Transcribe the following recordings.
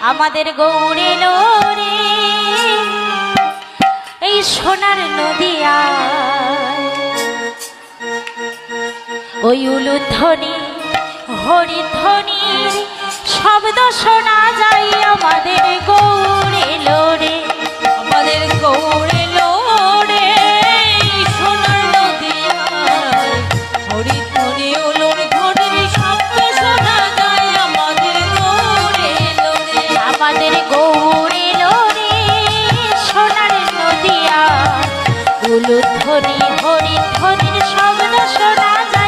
আমাদের গৌরী নরে এই সোনার নদিয়া। ওই উলুধ্বনি হরিধ্বনির শব্দ শোনা যায় আমাদের গৌরী দিয়া উলু ধ্বনি হরি ধ্বনির শব্দ শোনা যায়।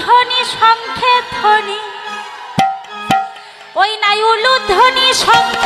ধ্বনি শঙ্খে ধ্বনি। ওই নাইউলু ধ্বনি শঙ্খ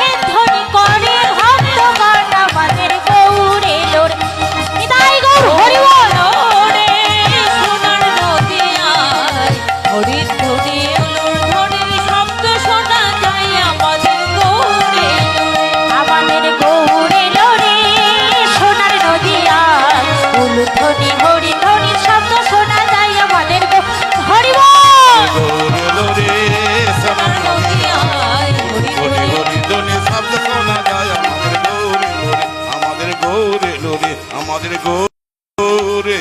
তোরে আমাদের গোরে